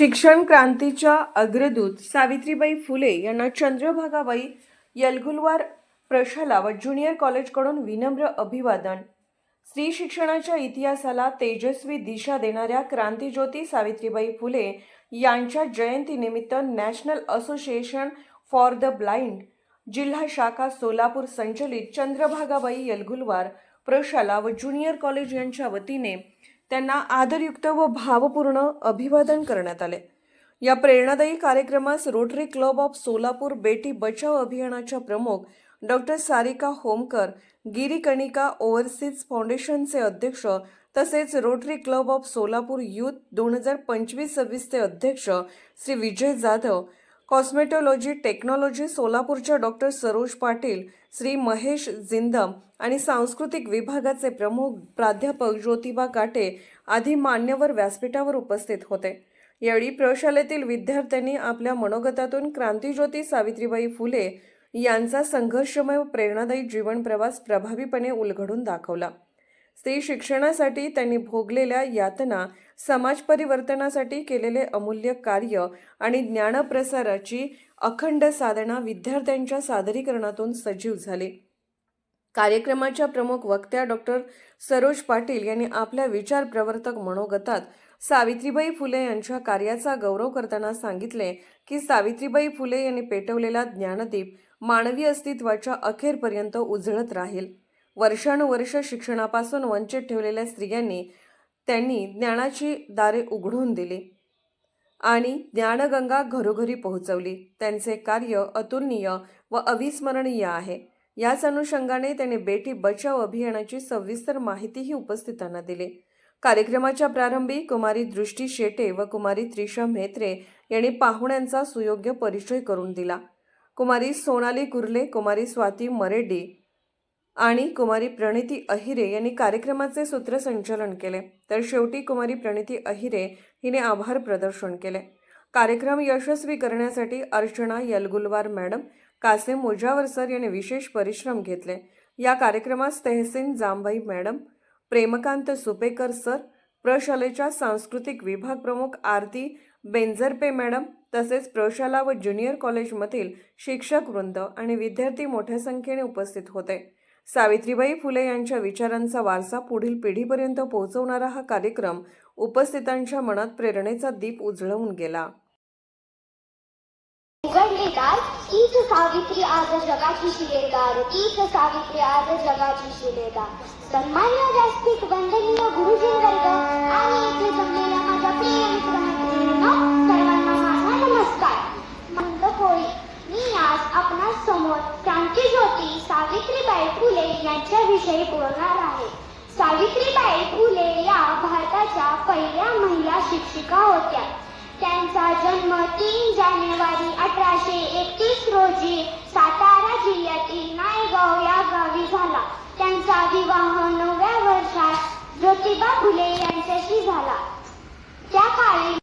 शिक्षण क्रांतीच्या अग्रदूत सावित्रीबाई फुले यांना चंद्रभागाबाई यलगुलवार प्रशाला व ज्युनियर कॉलेजकडून विनम्र अभिवादन. स्त्री शिक्षणाच्या इतिहासाला तेजस्वी दिशा देणाऱ्या क्रांतीज्योती सावित्रीबाई फुले यांच्या जयंतीनिमित्त national association for the blind जिल्हा शाखा सोलापूर संचलित चंद्रभागाबाई यलगुलवार प्रशाला व ज्युनियर कॉलेज यांच्या वतीने त्यांना आदरयुक्त व भावपूर्ण अभिवादन करण्यात आले. या प्रेरणादायी कार्यक्रमास Rotary club of Solapur Beti Bachao अभियानाच्या प्रमुख डॉक्टर सारिका होमकर गिरीकणिका ओव्हरसीज फाउंडेशनचे अध्यक्ष तसेच Rotary club of Solapur youth दोन हजार पंचवीस सव्वीसचे अध्यक्ष श्री विजय जाधव कॉस्मेटॉलॉजी टेक्नॉलॉजी सोलापूरच्या डॉक्टर सरोज पाटील श्री महेश जिंदम आणि सांस्कृतिक विभागाचे प्रमुख प्राध्यापक ज्योतिबा काटे आदी मान्यवर व्यासपीठावर उपस्थित होते. यावेळी प्रशालेतील विद्यार्थ्यांनी आपल्या मनोगतातून क्रांतीज्योती सावित्रीबाई फुले यांचा संघर्षमय प्रेरणादायी जीवन प्रवास प्रभावीपणे उलगडून दाखवला. स्त्री शिक्षणासाठी त्यांनी भोगलेल्या यातना समाज परिवर्तनासाठी केलेले अमूल्य कार्य आणि ज्ञानप्रसाराची अखंड साधना विद्यार्थ्यांच्या सादरीकरणातून सजीव झाली. कार्यक्रमाच्या प्रमुख वक्त्या डॉक्टर सरोज पाटील यांनी आपल्या विचार प्रवर्तक मनोगतात सावित्रीबाई फुले यांच्या कार्याचा गौरव करताना सांगितले की सावित्रीबाई फुले यांनी पेटवलेला ज्ञानदीप मानवी अस्तित्वाच्या अखेरपर्यंत उजळत राहील. वर्षानुवर्ष शिक्षणापासून वंचित ठेवलेल्या स्त्रियांनी त्यांनी ज्ञानाची दारे उघडून दिली आणि ज्ञानगंगा घरोघरी पोहोचवली. त्यांचे कार्य अतुलनीय व अविस्मरणीय आहे. याच अनुषंगाने त्यांनी बेटी बचाव अभियानाची सविस्तर माहितीही उपस्थितांना दिली. कार्यक्रमाच्या प्रारंभी कुमारी दृष्टी शेटे व कुमारी त्रिशा म्हेत्रे यांनी पाहुण्यांचा सुयोग्य परिचय करून दिला. कुमारी सोनाली कुर्ले कुमारी स्वाती मरेड्डी आणि कुमारी प्रणिती अहिरे यांनी कार्यक्रमाचे सूत्रसंचालन केले. तर शेवटी कुमारी प्रणिती अहिरे हिने आभार प्रदर्शन केले. कार्यक्रम यशस्वी करण्यासाठी अर्चना यलगुलवार मॅडम कासिम मुजावर सर यांनी विशेष परिश्रम घेतले. या कार्यक्रमास तहसीन जांभाई मॅडम प्रेमकांत सुपेकर सर प्रशालेच्या सांस्कृतिक विभाग प्रमुख आरती बेंजरपे मॅडम तसेच प्रशाला व ज्युनियर कॉलेजमधील शिक्षक वृंद आणि विद्यार्थी मोठ्या संख्येने उपस्थित होते. सावित्रीबाई फुले यांच्या विचारांचा वारसा पुढील पिढीपर्यंत पोहोचवणारा हा कार्यक्रम उपस्थितांच्या मनात प्रेरणेचा दीप उजळवून गेला. तीच सावित्री आज जगाची शिलेदार तीच सावित्री आज जगाची शिलेदार. सन्मान्य व्यासपीठ वंदनीय गुरुजी वर्ग आणि येथे जमलेल्या माझ्या प्रिय मित्रमैत्रिणींनो सर्वांना माझा नमस्कार. मंद कोळी मी आज आपणास समोर सावित्रीबाई फुले यांच्याविषयी बोलणार आहे. सावित्रीबाई फुले या भारताच्या पहिल्या महिला शिक्षिका होत्या. त्यांचा जन्म तीन जानेवारी अठराशे एकतीस रोजी सातारा जिल्ह्यातील नायगाव या गावी झाला. त्यांचा विवाह नवव्या वर्षात ज्योतिबा फुले यांच्याशी झाला. त्या काळी